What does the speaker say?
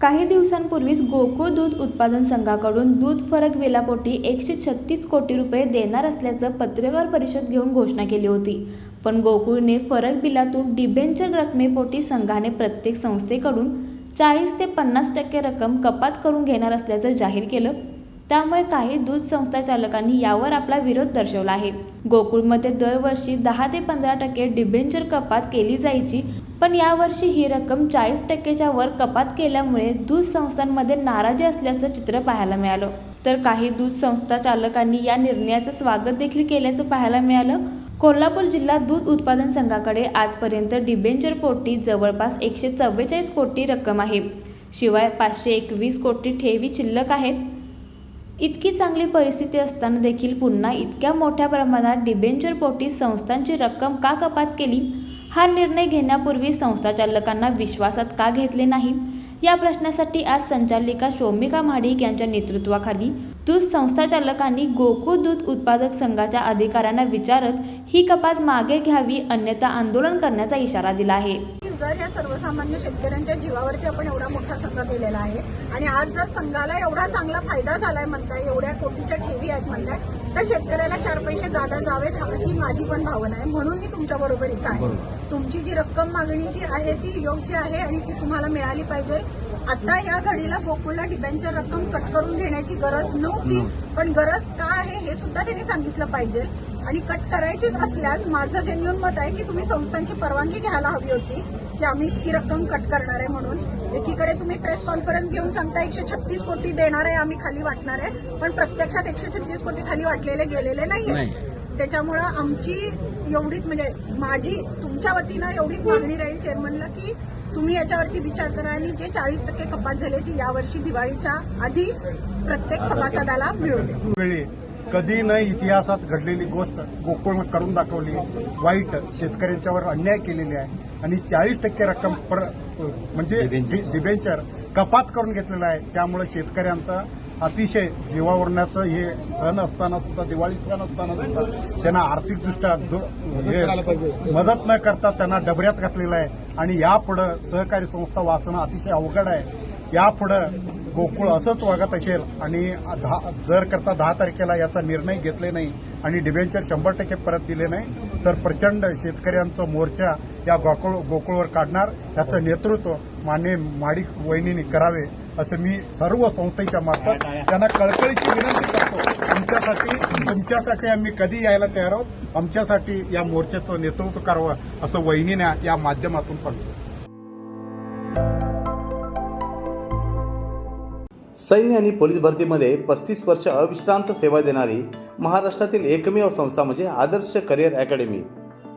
काही दिवसांपूर्वीच गोकुळ दूध उत्पादन संघाकडून दूध फरक बिलापोटी एकशे छत्तीस कोटी रुपये देणार असल्याचं पत्रकार परिषद घेऊन घोषणा केली होती. पण गोकुळने फरक बिलातून डिबेंचर रकमेपोटी संघाने प्रत्येक संस्थेकडून चाळीस ते पन्नास टक्के रक्कम कपात करून घेणार असल्याचं जाहीर केलं. त्यामुळे काही दूध संस्था चालकांनी यावर आपला विरोध दर्शवला आहे. गोकुळमध्ये दरवर्षी दहा ते पंधरा टक्के डिबेंचर कपात केली जायची पण यावर्षी ही रक्कम चाळीस टक्केच्या वर कपात केल्यामुळे दूध संस्थांमध्ये नाराजी असल्याचं चित्र पाहायला मिळालं. तर काही दूध संस्था चालकांनी या निर्णयाचं स्वागत देखील केल्याचं पाहायला मिळालं. कोल्हापूर जिल्हा दूध उत्पादन संघाकडे आजपर्यंत डिबेंचर पोटी जवळपास एकशे चव्वेचाळीस कोटी रक्कम आहे. शिवाय पाचशे एकवीस कोटी ठेवी शिल्लक आहेत. इतकी चांगली परिस्थिती असताना देखील पुन्हा इतक्या मोठ्या प्रमाणात डिबेंचरपोटी संस्थांची रक्कम का कपात केली? हा निर्णय घेण्यापूर्वी संस्था चालकांना विश्वासात का घेतले नाही? या प्रश्नासाठी आज संचालिका शोमिका महाडिक यांच्या नेतृत्वाखाली दूध संस्था चालकांनी गोकुळ दूध उत्पादक संघाच्या अधिकाऱ्यांना विचारत ही कपात मागे घ्यावी अन्यथा आंदोलन करण्याचा इशारा दिला आहे. की जर या सर्वसामान्य शेतकऱ्यांच्या जीवावरती आपण एवढा मोठा संघ केलेला आहे आणि आज जर संघाला एवढा चांगला फायदा झालाय म्हणताय एवढ्या कोटीच्या ठेवी आहेत म्हणताय तर शेतकऱ्याला चार पैसे जादा जावेत अशी माझी पण भावना आहे. म्हणून मी तुमच्या बरोबर इथं आहे. तुमची जी रक्कम मागणी जी आहे ती योग्य आहे आणि ती तुम्हाला मिळाली पाहिजे. आता या घडीला गोकुळला डिबेंचर रक्कम कट करून घेण्याची गरज नव्हती. पण गरज का आहे हे सुद्धा त्यांनी सांगितलं पाहिजे. आणि कट करायचीच असल्यास माझं जेन्युन मत आहे की तुम्ही संस्थांची परवानगी घ्यायला हवी होती की आम्ही इतकी रक्कम कट करणार आहे म्हणून. एकीकडे तुम्ही प्रेस कॉन्फरन्स घेऊन सांगता एकशे छत्तीस कोटी देणार आहे आम्ही खाली वाटणार आहे पण प्रत्यक्षात एकशे छत्तीस कोटी खाली वाटलेले गेलेले नाहीये. त्याच्यामुळं आमची एवढीच म्हणजे माझी तुमच्या वतीनं एवढीच मागणी राहील चेअरमनला की तुम्ही याच्यावरती विचार करा आणि जे चाळीस टक्के कपात झाले ती यावर्षी दिवाळीच्या आधी प्रत्येक सभासदाला मिळू दे वेळी कधी न इतिहासात घडलेली गोष्ट गोकुळ करून दाखवली वाईट शेतकऱ्यांच्यावर अन्याय केलेले आहे. आणि चाळीस टक्के रक्कम पर म्हणजे डिबेंचर कपात करून घेतलेला आहे. त्यामुळे शेतकऱ्यांचा अतिशय जीवावरण्याचं हे सण असताना सुद्धा दिवाळी सण असताना सुद्धा त्यांना आर्थिकदृष्ट्या दु- हे मदत न करता त्यांना डबऱ्यात घातलेलं आहे. आणि यापुढं सहकारी संस्था वाचणं अतिशय अवघड आहे. यापुढं गोकुळ असंच वागत असेल आणि दहा जर करता दहा तारखेला याचा निर्णय घेतले नाही आणि डिबेंचर शंभर टक्के परत दिले नाही तर प्रचंड शेतकऱ्यांचा मोर्चा या गोकुळ गोकुळवर काढणार याचं नेतृत्व मान्य माडिक वहिनीने करावे असं मी सर्व संस्थेच्या मार्फत त्यांना कळकळीची विनंती करतो. आमच्यासाठी तुमच्यासाठी आम्ही कधी यायला तयार आहोत? आमच्यासाठी या मोर्चाचं नेतृत्व करावं असं वहिनीने या माध्यमातून सांगतो. सैन्य आणि पोलीस भरतीमध्ये पस्तीस वर्ष अविश्रांत सेवा देणारी महाराष्ट्रातील एकमेव संस्था म्हणजे आदर्श करिअर अकॅडमी.